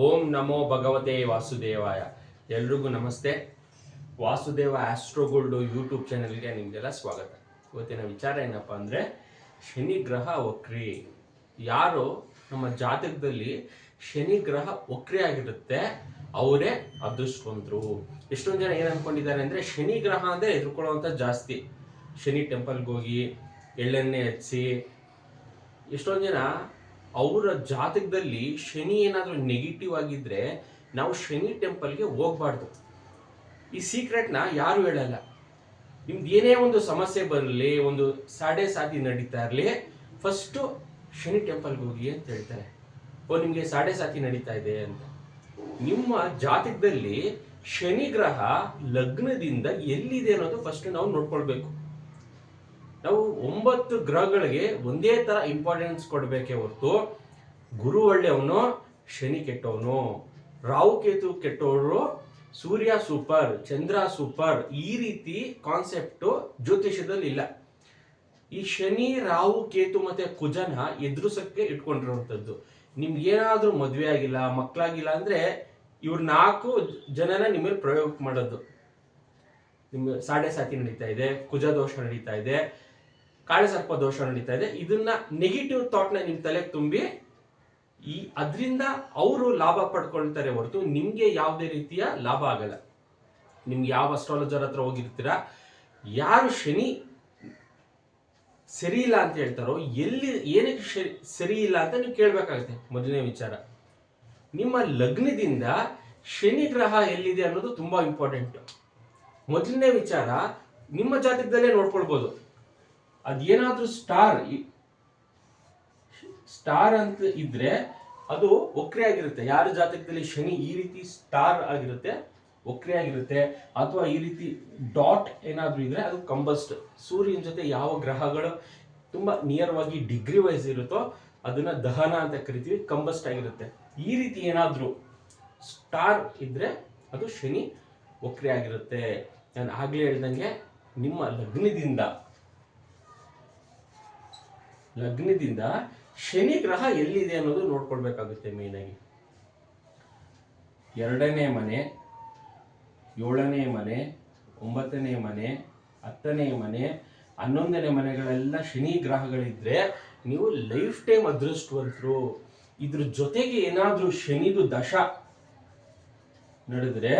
ಓಂ ನಮೋ ಭಗವತೆ ವಾಸುದೇವಾಯ. ಎಲ್ರಿಗೂ ನಮಸ್ತೆ. ವಾಸುದೇವ ಆಸ್ಟ್ರೋಗೋಲ್ಡು ಯೂಟ್ಯೂಬ್ ಚಾನಲ್ಗೆ ನಿಮಗೆಲ್ಲ ಸ್ವಾಗತ. ಇವತ್ತಿನ ವಿಚಾರ ಏನಪ್ಪ ಅಂದರೆ, ಶನಿ ಗ್ರಹ ವಕ್ರಿ. ಯಾರು ನಮ್ಮ ಜಾತಕದಲ್ಲಿ ಶನಿ ಗ್ರಹ ವಕ್ರಿ ಆಗಿರುತ್ತೆ, ಅವರೇ ಅದೃಷ್ಟವಂತರು. ಎಷ್ಟೊಂದು ಜನ ಏನು ಅಂದ್ಕೊಂಡಿದ್ದಾರೆ ಅಂದರೆ, ಶನಿ ಗ್ರಹ ಅಂದರೆ ಎದುರ್ಕೊಳ್ಳೋವಂಥ ಜಾಸ್ತಿ. ಶನಿ ಟೆಂಪಲ್ಗೆ ಹೋಗಿ, ಎಳ್ಳೆಣ್ಣೆ ಹಚ್ಚಿ, ಎಷ್ಟೊಂದು ಜನ ಅವರ ಜಾತಕದಲ್ಲಿ ಶನಿ ಏನಾದರೂ ನೆಗೆಟಿವ್ ಆಗಿದ್ರೆ ನಾವು ಶನಿ ಟೆಂಪಲ್ಗೆ ಹೋಗ್ಬಾರ್ದು. ಈ ಸೀಕ್ರೆಟ್ನ ಯಾರು ಹೇಳಲ್ಲ. ನಿಮ್ದು ಏನೇ ಒಂದು ಸಮಸ್ಯೆ ಬರಲಿ, ಒಂದು ಸಾಡೆ ಸಾತಿ ನಡೀತಾ ಇರಲಿ ಫಸ್ಟು ಶನಿ ಟೆಂಪಲ್ಗೆ ಹೋಗಿ ಅಂತ ಹೇಳ್ತಾರೆ. ಓ, ನಿಮಗೆ ಸಾಡೆ ಸಾತಿ ನಡೀತಾ ಇದೆ ಅಂತ. ನಿಮ್ಮ ಜಾತಕದಲ್ಲಿ ಶನಿ ಗ್ರಹ ಲಗ್ನದಿಂದ ಎಲ್ಲಿದೆ ಅನ್ನೋದು ಫಸ್ಟ್ ನಾವು ನೋಡ್ಕೊಳ್ಬೇಕು. ನಾವು ಒಂಬತ್ತು ಗ್ರಹಗಳಿಗೆ ಒಂದೇ ತರ ಇಂಪಾರ್ಟೆನ್ಸ್ ಕೊಡಬೇಕೇ ಹೊರತು ಗುರು ಒಳ್ಳೆಯವನು, ಶನಿ ಕೆಟ್ಟವನು. ರಾಹು ಕೇತು ಕೆಟ್ಟವರು, ಸೂರ್ಯ ಸೂಪರ್ ಚಂದ್ರ ಸೂಪರ್ ಈ ರೀತಿ ಕಾನ್ಸೆಪ್ಟು ಜ್ಯೋತಿಷ್ಯದಲ್ಲಿ ಇಲ್ಲ. ಈ ಶನಿ, ರಾಹು, ಕೇತು ಮತ್ತೆ ಕುಜನ ಎದುರಿಸಕ್ಕೆ ಇಟ್ಕೊಂಡಿರುವಂಥದ್ದು. ನಿಮ್ಗೆ ಏನಾದ್ರೂ ಮದುವೆ ಆಗಿಲ್ಲ ಮಕ್ಕಳಾಗಿಲ್ಲ ಅಂದ್ರೆ ಇವ್ರ ನಾಲ್ಕು ಜನನ ನಿಮ್ಮಲ್ಲಿ ಪ್ರಯೋಗ ಮಾಡೋದು. ನಿಮ್ಗೆ ಸಾಡೆ ಸಾತಿ ನಡೀತಾ ಇದೆ ಕುಜ ದೋಷ ನಡೀತಾ ಇದೆ ಕಾಳಸರ್ಪ ದೋಷ ನಡೀತಾ ಇದೆ. ಇದನ್ನ ನೆಗೆಟಿವ್ ಥಾಟ್ನ ನಿಮ್ಮ ತಲೆಗೆ ತುಂಬಿ, ಈ ಅದರಿಂದ ಅವರು ಲಾಭ ಪಡ್ಕೊಳ್ತಾರೆ ಹೊರತು ನಿಮಗೆ ಯಾವುದೇ ರೀತಿಯ ಲಾಭ ಆಗಲ್ಲ. ನಿಮ್ಗೆ ಯಾವ ಅಸ್ಟ್ರಾಲಜರ್ ಹತ್ರ ಹೋಗಿರ್ತೀರಾ, ಯಾರು ಶನಿ ಸರಿ ಇಲ್ಲ ಅಂತ ಹೇಳ್ತಾರೋ, ಎಲ್ಲಿ ಏನಕ್ಕೆ ಸರಿ ಇಲ್ಲ ಅಂತ ನೀವು ಕೇಳಬೇಕಾಗುತ್ತೆ. ಮೊದಲನೇ ವಿಚಾರ. ನಿಮ್ಮ ಲಗ್ನದಿಂದ ಶನಿ ಗ್ರಹ ಎಲ್ಲಿದೆ ಅನ್ನೋದು ತುಂಬಾ ಇಂಪಾರ್ಟೆಂಟ್ ಮೊದಲನೇ ವಿಚಾರ, ನಿಮ್ಮ ಜಾತಕದಲ್ಲೇ ನೋಡ್ಕೊಳ್ಬೋದು. ಅದೇನಾದ್ರೂ ಸ್ಟಾರ್ ಸ್ಟಾರ್ ಅಂತ ಇದ್ರೆ ಅದು ಒಕ್ರೆ ಆಗಿರುತ್ತೆ. ಯಾರ ಜಾತಕದಲ್ಲಿ ಶನಿ ಈ ರೀತಿ ಸ್ಟಾರ್ ಆಗಿರುತ್ತೆ ಒಕ್ರೆ ಆಗಿರುತ್ತೆ. ಅಥವಾ ಈ ರೀತಿ ಡಾಟ್ ಏನಾದ್ರೂ ಇದ್ರೆ ಅದು ಕಂಬಸ್ಟ್ ಸೂರ್ಯನ ಜೊತೆ ಯಾವ ಗ್ರಹಗಳು ತುಂಬಾ ನಿಯರ್ವಾಗಿ ಡಿಗ್ರಿ ವೈಸ್ ಇರುತ್ತೋ ಅದನ್ನ ದಹನ ಅಂತ ಕರಿತೀವಿ ಕಂಬಸ್ಟ್ ಆಗಿರುತ್ತೆ. ಈ ರೀತಿ ಏನಾದ್ರೂ ಸ್ಟಾರ್ ಇದ್ರೆ ಅದು ಶನಿ ಒಕ್ರೆ ಆಗಿರುತ್ತೆ. ನಾನು ಆಗ್ಲೇ ಹೇಳ್ದಂಗೆ ನಿಮ್ಮ ಲಗ್ನದಿಂದ ಲಗ್ನದಿಂದ ಶನಿ ಗ್ರಹ ಎಲ್ಲಿದೆ ಅನ್ನೋದು ನೋಡ್ಕೊಳ್ಬೇಕಾಗುತ್ತೆ ಮೇನ್ ಆಗಿ. ಎರಡನೇ ಮನೆ, ಏಳನೇ ಮನೆ, ಒಂಬತ್ತನೇ ಮನೆ, ಹತ್ತನೇ ಮನೆ, ಹನ್ನೊಂದನೇ ಮನೆಗಳೆಲ್ಲ ಶನಿ ಗ್ರಹಗಳಿದ್ರೆ ನೀವು ಲೈಫ್ ಟೈಮ್ ಅದೃಷ್ಟವಂತರು. ಇದ್ರ ಜೊತೆಗೆ ಏನಾದ್ರೂ ಶನಿದು ದಶ ನಡೆದ್ರೆ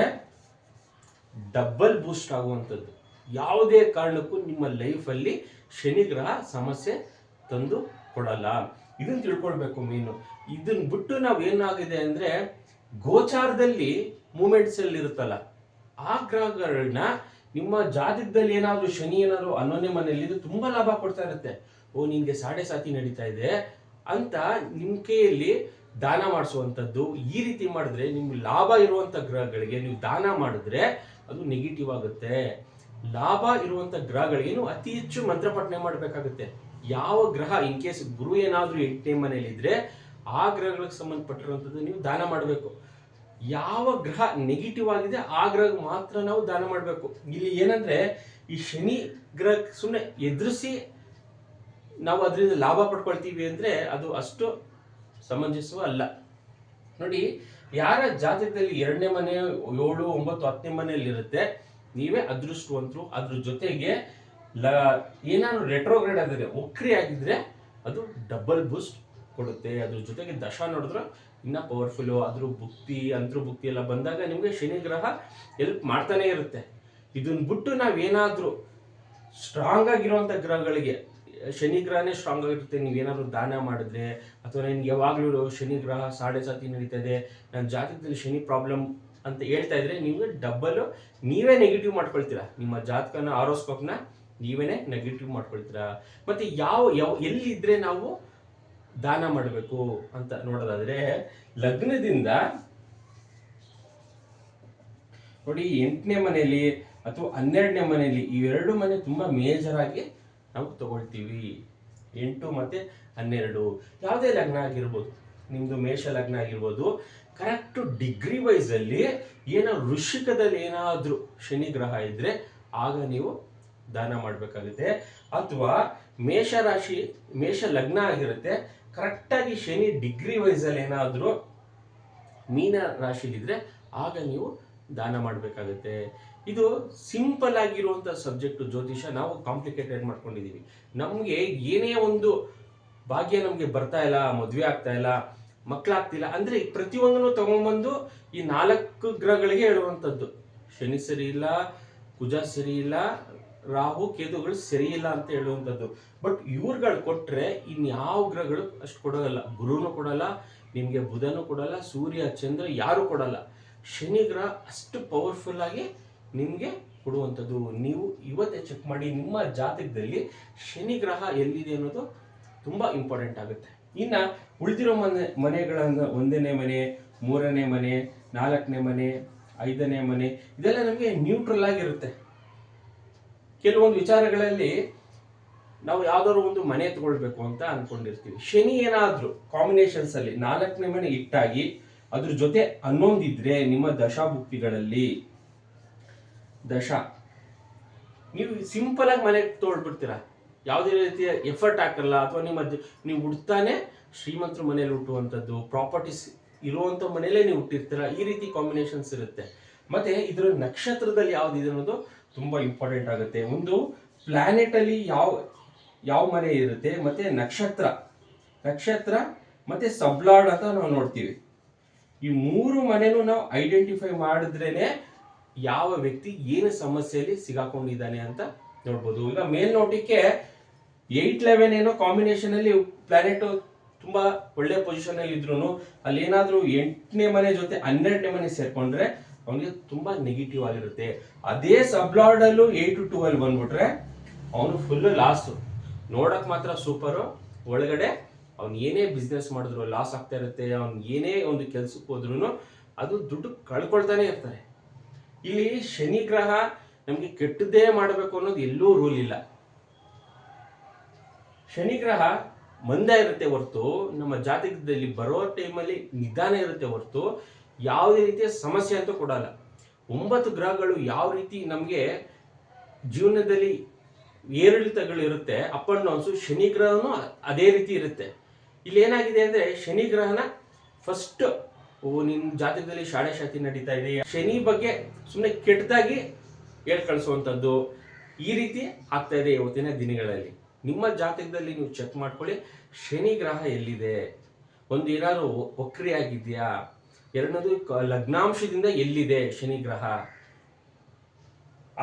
ಡಬ್ಬಲ್ ಬೂಸ್ಟ್ ಆಗುವಂಥದ್ದು. ಯಾವುದೇ ಕಾರಣಕ್ಕೂ ನಿಮ್ಮ ಲೈಫಲ್ಲಿ ಶನಿ ಗ್ರಹ ಸಮಸ್ಯೆ ತಂದು ಕೊಡಲ್ಲ. ಇದನ್ನ ತಿಳ್ಕೊಳ್ಬೇಕು ಮೀನು. ಇದನ್ನ ಬಿಟ್ಟು ನಾವು ಏನಾಗಿದೆ ಅಂದ್ರೆ ಗೋಚಾರದಲ್ಲಿ ಮೂಮೆಂಟ್ಸ್ ಅಲ್ಲಿ ಇರುತ್ತಲ್ಲ, ಆ ಗ್ರಹಗಳನ್ನ ನಿಮ್ಮ ಜಾತಕದಲ್ಲಿ ಏನಾದ್ರು ಶನಿ ಏನಾದ್ರು ಅನ್ನೋನ್ಯ ಮನೆಯಲ್ಲಿ ತುಂಬಾ ಲಾಭ ಕೊಡ್ತಾ ಇರುತ್ತೆ. ಓ, ನಿನ್ಗೆ ಸಾಡೆ ಸಾತಿ ನಡೀತಾ ಇದೆ ಅಂತ ನಿಮ್ ಕೈಯಲ್ಲಿ ದಾನ ಮಾಡಿಸುವಂಥದ್ದು, ಈ ರೀತಿ ಮಾಡಿದ್ರೆ ನಿಮ್ಗೆ ಲಾಭ ಇರುವಂತ ಗ್ರಹಗಳಿಗೆ ನೀವು ದಾನ ಮಾಡಿದ್ರೆ ಅದು ನೆಗೆಟಿವ್ ಆಗುತ್ತೆ. ಲಾಭ ಇರುವಂತ ಗ್ರಹಗಳಿಗೆ ನೀವು ಅತಿ ಹೆಚ್ಚು ಮಂತ್ರ ಪಠನೆ ಮಾಡಬೇಕಾಗುತ್ತೆ. ಯಾವ ಗ್ರಹ ಇನ್ ಕೇಸ್ ಗುರು ಏನಾದರೂ ಎಂಟನೇ ಮನೇಲಿ ಇದ್ರೆ ಆ ಗ್ರಹಗಳಿಗೆ ಸಂಬಂಧಪಟ್ಟಿರುವಂಥದ್ದು ನೀವು ದಾನ ಮಾಡಬೇಕು. ಯಾವ ಗ್ರಹ ನೆಗೆಟಿವ್ ಆಗಿದೆ ಆ ಗ್ರಹ ಮಾತ್ರ ನಾವು ದಾನ ಮಾಡಬೇಕು. ಇಲ್ಲಿ ಏನಂದ್ರೆ ಈ ಶನಿ ಗ್ರಹ ಸುಮ್ಮನೆ ಎದುರಿಸಿ ನಾವು ಅದರಿಂದ ಲಾಭ ಪಡ್ಕೊಳ್ತೀವಿ ಅಂದ್ರೆ ಅದು ಅಷ್ಟು ಸಮಂಜಸವ ಅಲ್ಲ. ನೋಡಿ, ಯಾರ ಜಾತಕದಲ್ಲಿ ಎರಡನೇ ಮನೆ, ಏಳು, ಒಂಬತ್ತು, ಹತ್ತನೇ ಮನೆಯಲ್ಲಿ ಇರುತ್ತೆ ನೀವೇ ಅದೃಷ್ಟವಂತರು. ಅದ್ರ ಜೊತೆಗೆ ಲ, ಏನಾದ್ರು ರೆಟ್ರೋಗ್ರೇಡ್ ಆಗಿದ್ರೆ ಒಕ್ರಿ ಆಗಿದ್ರೆ ಅದು ಡಬಲ್ ಬೂಸ್ಟ್ ಕೊಡುತ್ತೆ. ಅದ್ರ ಜೊತೆಗೆ ದಶ ನೋಡಿದ್ರೆ ಇನ್ನ ಪವರ್ಫುಲ್ ಅದ್ರ ಭುಕ್ತಿ, ಅಂತರ ಭುಕ್ತಿ ಎಲ್ಲ ಬಂದಾಗ ನಿಮಗೆ ಶನಿ ಗ್ರಹ ಹೆಲ್ಪ್ ಮಾಡ್ತಾನೆ ಇರುತ್ತೆ. ಇದನ್ನ ಬಿಟ್ಟು ನಾವೇನಾದರೂ ಸ್ಟ್ರಾಂಗ್ ಆಗಿರುವಂತ ಗ್ರಹಗಳಿಗೆ, ಶನಿ ಗ್ರಹನೇ ಸ್ಟ್ರಾಂಗ್ ಆಗಿರುತ್ತೆ, ನೀವೇನಾದ್ರು ದಾನ ಮಾಡಿದ್ರೆ, ಅಥವಾ ನಿನ್ಗೆ ಯಾವಾಗಲೂ ಶನಿ ಗ್ರಹ ಸಾಡೆ ಸಾತಿ ನಡೀತಾ ಇದೆ ನನ್ನ ಜಾತಕದಲ್ಲಿ ಶನಿ ಪ್ರಾಬ್ಲಮ್ ಅಂತ ಹೇಳ್ತಾ ಇದ್ರೆ ನೀವು ಡಬಲ್ ನೀವೇ ನೆಗೆಟಿವ್ ಮಾಡ್ಕೊಳ್ತೀರಾ. ನಿಮ್ಮ ಜಾತಕನ ಆರೋಸ್ಕೋಪ್ನ ನೀವೇನೆ ನೆಗೆಟಿವ್ ಮಾಡ್ಕೊಳ್ತೀರಾ? ಮತ್ತೆ ಯಾವ ಯಾವ, ಎಲ್ಲಿದ್ರೆ ನಾವು ದಾನ ಮಾಡಬೇಕು ಅಂತ ನೋಡೋದಾದ್ರೆ ಲಗ್ನದಿಂದ ನೋಡಿ ಎಂಟನೇ ಮನೆಯಲ್ಲಿ ಅಥವಾ ಹನ್ನೆರಡನೇ ಮನೆಯಲ್ಲಿ ಇವೆರಡು ಮನೆ ತುಂಬಾ ಮೇಜರ್ ಆಗಿ ನಾವು ತಗೊಳ್ತೀವಿ. ಎಂಟು ಮತ್ತೆ ಹನ್ನೆರಡು. ಯಾವುದೇ ಲಗ್ನ ಆಗಿರ್ಬೋದು, ನಿಮ್ದು ಮೇಷ ಲಗ್ನ ಆಗಿರ್ಬೋದು ಕರೆಕ್ಟ್ ಡಿಗ್ರಿ ವೈಸ್ ಅಲ್ಲಿ ಏನೋ ಋಷಿಕದಲ್ಲಿ ಏನಾದ್ರೂ ಶನಿ ಗ್ರಹ ಇದ್ರೆ ಆಗ ನೀವು ದಾನ ಮಾಡಬೇಕಾಗುತ್ತೆ. ಅಥವಾ ಮೇಷ ರಾಶಿ ಮೇಷ ಲಗ್ನ ಆಗಿರುತ್ತೆ. ಕರೆಕ್ಟಾಗಿ ಶನಿ ಡಿಗ್ರಿ ವೈಸಲ್ಲಿ ಏನಾದರೂ ಮೀನ ರಾಶಿಲಿದ್ರೆ ಆಗ ನೀವು ದಾನ ಮಾಡಬೇಕಾಗುತ್ತೆ. ಇದು ಸಿಂಪಲ್ ಆಗಿರುವಂಥ ಸಬ್ಜೆಕ್ಟ್ ಜ್ಯೋತಿಷ. ನಾವು ಕಾಂಪ್ಲಿಕೇಟೆಡ್ ಮಾಡ್ಕೊಂಡಿದ್ದೀವಿ ನಮಗೆ ಏನೇ ಒಂದು ಭಾಗ್ಯ ನಮಗೆ ಬರ್ತಾ ಇಲ್ಲ, ಮದುವೆ ಆಗ್ತಾ ಇಲ್ಲ ಮಕ್ಕಳಾಗ್ತಿಲ್ಲ ಅಂದ್ರೆ ಪ್ರತಿಯೊಂದನ್ನು ತಗೊಂಡ್ಬಂದು ಈ ನಾಲ್ಕು ಗ್ರಹಗಳಿಗೆ ಹೇಳುವಂಥದ್ದು. ಶನಿ ಸರಿ ಇಲ್ಲ, ಕುಜ ಸರಿ ಇಲ್ಲ ರಾಹು, ಕೇತುಗಳು ಸರಿಯಿಲ್ಲ ಅಂತ ಹೇಳುವಂಥದ್ದು. ಬಟ್ ಇವ್ರುಗಳು ಕೊಟ್ಟರೆ ಇನ್ಯಾವ ಗ್ರಹಗಳು ಅಷ್ಟು ಕೊಡೋದಲ್ಲ ಗುರುನು ಕೊಡಲ್ಲ, ನಿಮಗೆ ಬುಧನು ಕೊಡಲ್ಲ, ಸೂರ್ಯ, ಚಂದ್ರ ಯಾರು ಕೊಡಲ್ಲ. ಶನಿ ಗ್ರಹ ಅಷ್ಟು ಪವರ್ಫುಲ್ ಆಗಿ ನಿಮಗೆ ಕೊಡುವಂಥದ್ದು. ನೀವು ಇವತ್ತೇ ಚೆಕ್ ಮಾಡಿ ನಿಮ್ಮ ಜಾತಕದಲ್ಲಿ ಶನಿ ಗ್ರಹ ಎಲ್ಲಿದೆ ಅನ್ನೋದು ತುಂಬ ಇಂಪಾರ್ಟೆಂಟ್ ಆಗುತ್ತೆ. ಇನ್ನು ಉಳಿದಿರೋ ಮನೆ, ಮನೆಗಳನ್ನ ಒಂದನೇ ಮನೆ, ಮೂರನೇ ಮನೆ, ನಾಲ್ಕನೇ ಮನೆ, ಐದನೇ ಮನೆ, ಇದೆಲ್ಲ ನಮಗೆ ನ್ಯೂಟ್ರಲ್ ಆಗಿರುತ್ತೆ. ಕೆಲವೊಂದು ವಿಚಾರಗಳಲ್ಲಿ ನಾವು ಯಾವ್ದಾದ್ರು ಒಂದು ಮನೆ ತಗೊಳ್ಬೇಕು ಅಂತ ಅನ್ಕೊಂಡಿರ್ತೀವಿ. ಶನಿ ಏನಾದ್ರೂ ಕಾಂಬಿನೇಷನ್ಸ್ ಅಲ್ಲಿ ನಾಲ್ಕನೇ ಮನೆ ಇಟ್ಟಾಗಿ ಅದ್ರ ಜೊತೆ ಹನ್ನೊಂದಿದ್ರೆ ನಿಮ್ಮ ದಶಾಭುಕ್ತಿಗಳಲ್ಲಿ ದಶ. ನೀವು ಸಿಂಪಲ್ ಆಗಿ ಮನೆ ತಗೊಳ್ಬಿಡ್ತೀರಾ? ಯಾವುದೇ ರೀತಿಯ ಎಫರ್ಟ್ ಹಾಕಲ್ಲ ಅಥವಾ ನಿಮ್ಮ ನೀವು ಹುಡ್ತಾನೆ ಶ್ರೀಮಂತರ ಮನೇಲಿ ಹುಟ್ಟುವಂಥದ್ದು ಪ್ರಾಪರ್ಟೀಸ್ ಇರುವಂಥ ಮನೇಲೇ ನೀವು ಹುಟ್ಟಿರ್ತೀರ? ಈ ರೀತಿ ಕಾಂಬಿನೇಷನ್ಸ್ ಇರುತ್ತೆ. ಮತ್ತೆ ಇದರ ನಕ್ಷತ್ರದಲ್ಲಿ ಯಾವ್ದಿದೆ ಅನ್ನೋದು ತುಂಬಾ ಇಂಪಾರ್ಟೆಂಟ್ ಆಗುತ್ತೆ. ಒಂದು ಪ್ಲಾನೆಟ್ ಅಲ್ಲಿ ಯಾವ ಯಾವ ಮನೆ ಇರುತ್ತೆ, ಮತ್ತೆ ನಕ್ಷತ್ರ ನಕ್ಷತ್ರ ಮತ್ತೆ ಸಬ್ಲಾಡ್ ಅಂತ ನಾವು ನೋಡ್ತೀವಿ. ಈ ಮೂರು ಮನೆನೂ ನಾವು ಐಡೆಂಟಿಫೈ ಮಾಡಿದ್ರೇ ಯಾವ ವ್ಯಕ್ತಿ ಏನು ಸಮಸ್ಯೆಯಲ್ಲಿ ಸಿಗಾಕೊಂಡಿದ್ದಾನೆ ಅಂತ ನೋಡ್ಬೋದು. ಈಗ ಮೇಲ್ನೋಟಕ್ಕೆ ಏಯ್ಟ್ ಲೆವೆನ್ ಏನೋ ಕಾಂಬಿನೇಷನ್ ಅಲ್ಲಿ ಪ್ಲಾನೆಟ್ ತುಂಬಾ ಒಳ್ಳೆ ಪೊಸಿಷನ್ ಅಲ್ಲಿ ಇದ್ರು ಅಲ್ಲಿ ಏನಾದರೂ ಎಂಟನೇ ಮನೆ ಜೊತೆ ಹನ್ನೆರಡನೇ ಮನೆ ಸೇರ್ಕೊಂಡ್ರೆ ಅವನಿಗೆ ತುಂಬಾ ನೆಗೆಟಿವ್ ಆಗಿರುತ್ತೆ. ಅದೇ ಸಬ್ಲಾರ್ಡ್ ಅಲ್ಲೂ ಏಟ್ ಟು ಟ್ವೆಲ್ ಬಂದ್ಬಿಟ್ರೆ ಅವನು ಫುಲ್ ಲಾಸ್ ನೋಡಕ್ ಮಾತ್ರ ಸೂಪರು ಒಳಗಡೆ ಅವ್ನು ಏನೇ ಬಿಸ್ನೆಸ್ ಮಾಡಿದ್ರು ಲಾಸ್ ಆಗ್ತಾ ಇರುತ್ತೆ, ಅವ್ನು ಏನೇ ಒಂದು ಕೆಲ್ಸಕ್ಕೆ ಹೋದ್ರು ಅದು ದುಡ್ಡು ಕಳ್ಕೊಳ್ತಾನೆ ಇರ್ತಾರೆ. ಇಲ್ಲಿ ಶನಿ ಗ್ರಹ ನಮಗೆ ಕೆಟ್ಟದ್ದೇ ಮಾಡಬೇಕು ಅನ್ನೋದು ಎಲ್ಲೂ ರೂಲ್ ಇಲ್ಲ. ಶನಿ ಗ್ರಹ ಮಂದ ಇರುತ್ತೆ ಹೊರತು, ನಮ್ಮ ಜಾತಕದಲ್ಲಿ ಬರೋ ಟೈಮಲ್ಲಿ ನಿಧಾನ ಇರುತ್ತೆ ಹೊರತು ಯಾವುದೇ ರೀತಿಯ ಸಮಸ್ಯೆ ಅಂತೂ ಕೊಡಲ್ಲ ಒಂಬತ್ತು ಗ್ರಹಗಳು ಯಾವ ರೀತಿ ನಮಗೆ ಜೀವನದಲ್ಲಿ ಏರಿಳಿತಗಳು ಇರುತ್ತೆ ಅಪ್ ಅಂಡ್ ಡೌನ್ಸು ಶನಿ ಗ್ರಹನೂ ಅದೇ ರೀತಿ ಇರುತ್ತೆ. ಇಲ್ಲಿ ಏನಾಗಿದೆ ಅಂದರೆ, ಶನಿ ಗ್ರಹನ ಫಸ್ಟ್ ನಿನ್ನ ಜಾತಕದಲ್ಲಿ ಶಾಲೆ ಶಾತಿ ನಡೀತಾ ಇದೆ. ಶನಿ ಬಗ್ಗೆ ಸುಮ್ಮನೆ ಕೆಟ್ಟದಾಗಿ ಹೇಳ್ ಕಳಿಸುವಂಥದ್ದು ಈ ರೀತಿ ಆಗ್ತಾ ಇದೆ ಇವತ್ತಿನ ದಿನಗಳಲ್ಲಿ. ನಿಮ್ಮ ಜಾತಕದಲ್ಲಿ ನೀವು ಚೆಕ್ ಮಾಡ್ಕೊಳ್ಳಿ, ಶನಿ ಗ್ರಹ ಎಲ್ಲಿದೆ? ಒಂದು ಏನಾದರೂ ವಕ್ರಿ ಆಗಿದೆಯಾ ಎರಡನೇದು ಲಗ್ನಾಂಶದಿಂದ ಎಲ್ಲಿದೆ ಶನಿ ಗ್ರಹ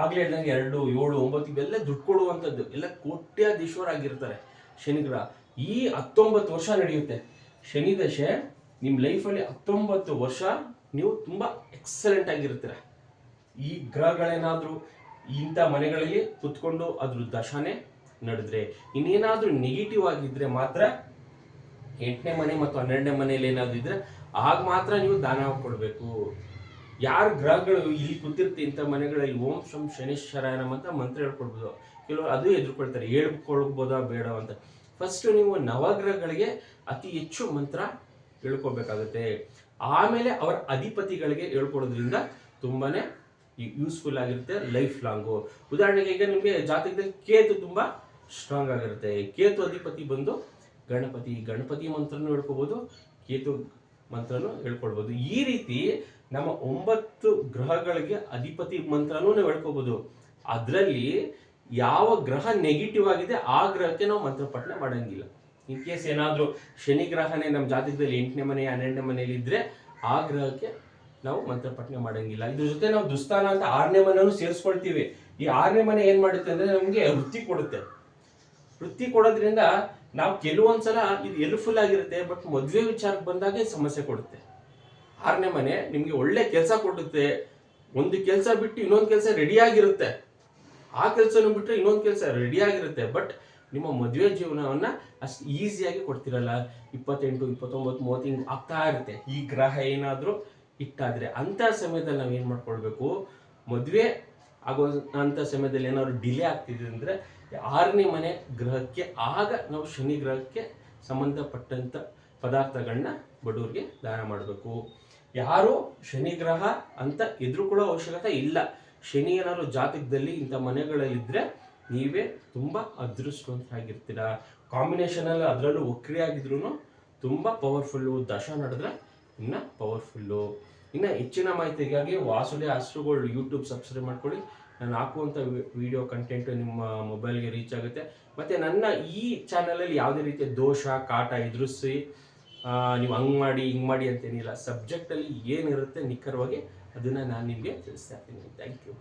ಆಗ್ಲೇ ಹೇಳ್ದಂಗೆ ಎರಡು, ಏಳು, ಒಂಬತ್ತು, ಇವೆಲ್ಲ ದುಡ್ಡು ಕೊಡುವಂಥದ್ದು. ಎಲ್ಲ ಕೋಟ್ಯಾಧೀಶ್ವರ ಆಗಿರ್ತಾರೆ ಶನಿ ಗ್ರಹ ಈ ಹತ್ತೊಂಬತ್ತು ವರ್ಷ ನಡೆಯುತ್ತೆ. ಶನಿ ದಶೆ ನಿಮ್ಮ ಲೈಫಲ್ಲಿ ಹತ್ತೊಂಬತ್ತು ವರ್ಷ ನೀವು ತುಂಬಾ ಎಕ್ಸಲೆಂಟ್ ಆಗಿರ್ತೀರ. ಈ ಗ್ರಹಗಳೇನಾದ್ರೂ ಇಂಥ ಮನೆಗಳಲ್ಲಿ ಕುತ್ಕೊಂಡು ಅದ್ರ ದಶಾನೇ ನಡೆದ್ರೆ, ಇನ್ನೇನಾದ್ರೂ ನೆಗೆಟಿವ್ ಆಗಿದ್ರೆ ಮಾತ್ರ ಎಂಟನೇ ಮನೆ ಮತ್ತು ಹನ್ನೆರಡನೇ ಮನೆಯಲ್ಲಿ ಏನಾದ್ರು ಇದ್ರೆ ಆಗ ಮಾತ್ರ ನೀವು ದಾನ ಕೊಡಬೇಕು. ಯಾರು ಗ್ರಹಗಳು ಇಲ್ಲಿ ಕೂತಿರ್ತಿ ಇಂಥ ಮನೆಗಳಲ್ಲಿ, ಓಂ ಶಂ ಶನೀಶ್ವರ ಅಂತ ಮಂತ್ರ ಹೇಳ್ಕೊಡ್ಬೋದು. ಕೆಲವರು ಅದು ಎದುರ್ಕೊಳ್ತಾರೆ, ಹೇಳ್ಕೊಳ್ಬೋದಾ ಬೇಡ ಅಂತ. ಫಸ್ಟ್ ನೀವು ನವಗ್ರಹಗಳಿಗೆ ಅತಿ ಹೆಚ್ಚು ಮಂತ್ರ ಹೇಳ್ಕೊಬೇಕಾಗುತ್ತೆ. ಆಮೇಲೆ ಅವರ ಅಧಿಪತಿಗಳಿಗೆ ಹೇಳ್ಕೊಡೋದ್ರಿಂದ ತುಂಬಾನೇ ಯೂಸ್ಫುಲ್ ಆಗಿರುತ್ತೆ ಲೈಫ್ ಲಾಂಗು ಉದಾಹರಣೆಗೆ ಈಗ ನಿಮಗೆ ಜಾತಕದಲ್ಲಿ ಕೇತು ತುಂಬ ಸ್ಟ್ರಾಂಗ್ ಆಗಿರುತ್ತೆ. ಕೇತು ಅಧಿಪತಿ ಬಂದು ಗಣಪತಿ ಗಣಪತಿ ಮಂತ್ರನೂ ಹೇಳ್ಕೊಬೋದು. ಕೇತು ಮಂತ್ರನೂ ಹೇಳ್ಕೊಳ್ಬೋದು. ಈ ರೀತಿ ನಮ್ಮ ಒಂಬತ್ತು ಗ್ರಹಗಳಿಗೆ ಅಧಿಪತಿ ಮಂತ್ರನೂ ನಾವು ಹೇಳ್ಕೊಬೋದು ಅದರಲ್ಲಿ ಯಾವ ಗ್ರಹ ನೆಗೆಟಿವ್ ಆಗಿದೆ ಆ ಗ್ರಹಕ್ಕೆ ನಾವು ಮಂತ್ರ ಪಠನೆ ಮಾಡಂಗಿಲ್ಲ. ಇನ್ ಕೇಸ್ ಏನಾದರೂ ಶನಿ ಗ್ರಹನೇ ನಮ್ಮ ಜಾತಕದಲ್ಲಿ ಎಂಟನೇ ಮನೆ, ಹನ್ನೆರಡನೇ ಮನೆಯಲ್ಲಿ ಇದ್ದರೆ ಆ ಗ್ರಹಕ್ಕೆ ನಾವು ಮಂತ್ರ ಪಠನೆ ಮಾಡಂಗಿಲ್ಲ. ಇದ್ರ ಜೊತೆ ನಾವು ದುಸ್ತಾನ ಅಂತ ಆರನೇ ಮನೆನೂ ಸೇರಿಸ್ಕೊಳ್ತೀವಿ. ಈ ಆರನೇ ಮನೆ ಏನು ಮಾಡುತ್ತೆ ಅಂದ್ರೆ ನಮಗೆ ವೃತ್ತಿ ಕೊಡುತ್ತೆ. ವೃತ್ತಿ ಕೊಡೋದ್ರಿಂದ ನಾವು ಕೆಲವೊಂದ್ಸಲ ಇದು ಎಲ್ಫುಲ್ ಆಗಿರುತ್ತೆ ಬಟ್ ಮದುವೆ ವಿಚಾರಕ್ಕೆ ಬಂದಾಗ ಸಮಸ್ಯೆ ಕೊಡುತ್ತೆ. ಆರನೇ ಮನೆ ನಿಮ್ಗೆ ಒಳ್ಳೆ ಕೆಲಸ ಕೊಡುತ್ತೆ. ಒಂದು ಕೆಲಸ ಬಿಟ್ಟು ಇನ್ನೊಂದು ಕೆಲಸ ರೆಡಿ ಆಗಿರುತ್ತೆ. ಆ ಕೆಲಸನೂ ಬಿಟ್ಟರೆ ಇನ್ನೊಂದು ಕೆಲಸ ರೆಡಿ ಆಗಿರುತ್ತೆ ಬಟ್ ನಿಮ್ಮ ಮದುವೆ ಜೀವನವನ್ನ ಅಷ್ಟು ಈಸಿಯಾಗಿ ಕೊಡ್ತಿರಲ್ಲ. ಇಪ್ಪತ್ತೆಂಟು, ಇಪ್ಪತ್ತೊಂಬತ್ತು ಮೂವತ್ತು ಹಿಂಗೆ ಆಗ್ತಾ ಇರುತ್ತೆ. ಈ ಗ್ರಹ ಏನಾದರೂ ಇಟ್ಟಾದರೆ ಅಂತ ಸಮಯದಲ್ಲಿ ನಾವು ಏನು ಮಾಡ್ಕೊಳ್ಬೇಕು? ಮದುವೆ ಆಗೋ ಅಂತ ಸಮಯದಲ್ಲಿ ಏನಾದ್ರು ಡಿಲೇ ಆಗ್ತಿದೆ ಅಂದ್ರೆ ಆರನೇ ಮನೆ ಗ್ರಹಕ್ಕೆ ಆಗ ನಾವು ಶನಿ ಗ್ರಹಕ್ಕೆ ಸಂಬಂಧಪಟ್ಟಂತ ಪದಾರ್ಥಗಳನ್ನ ಬಡವ್ರಿಗೆ ದಾನ ಮಾಡಬೇಕು. ಯಾರು ಶನಿ ಗ್ರಹ ಅಂತ ಎದುರು ಕೂಡ ಅವಶ್ಯಕತೆ ಇಲ್ಲ. ಶನಿ ಏನಾದ್ರು ಜಾತಕದಲ್ಲಿ ಇಂಥ ಮನೆಗಳಲ್ಲಿದ್ದರೆ ನೀವೇ ತುಂಬಾ ಅದೃಷ್ಟವಂತಾಗಿರ್ತೀರ ಕಾಂಬಿನೇಷನ್ ಅಲ್ಲಿ ಅದರಲ್ಲೂ ಒಕ್ರಿಯಾಗಿದ್ರು ತುಂಬ ಪವರ್ಫುಲ್ಲು ದಶ ನಡೆದ್ರೆ ಇನ್ನು ಪವರ್ಫುಲ್ಲು ಇನ್ನು ಹೆಚ್ಚಿನ ಮಾಹಿತಿಗಾಗಿ ವಾಸುಡಿ ಅಸ್ರುಗಳು ಯೂಟ್ಯೂಬ್ ಸಬ್ಸ್ಕ್ರೈಬ್ ಮಾಡ್ಕೊಳ್ಳಿ. ನಾನು ಹಾಕುವಂಥ ವಿಡಿಯೋ ಕಂಟೆಂಟ್ ನಿಮ್ಮ ಮೊಬೈಲ್ಗೆ ರೀಚ್ ಆಗುತ್ತೆ. ಮತ್ತು ನನ್ನ ಈ ಚಾನಲಲ್ಲಿ ಯಾವುದೇ ರೀತಿಯ ದೋಷ, ಕಾಟ ಎದುರಿಸಿ ನೀವು ಹಂಗೆ ಮಾಡಿ, ಹಿಂಗೆ ಮಾಡಿ ಅಂತೇನಿಲ್ಲ ಸಬ್ಜೆಕ್ಟಲ್ಲಿ ಏನಿರುತ್ತೆ ನಿಖರವಾಗಿ ಅದನ್ನು ನಾನು ನಿಮಗೆ ತಿಳಿಸ್ತಾ ಇರ್ತೀನಿ. Thank you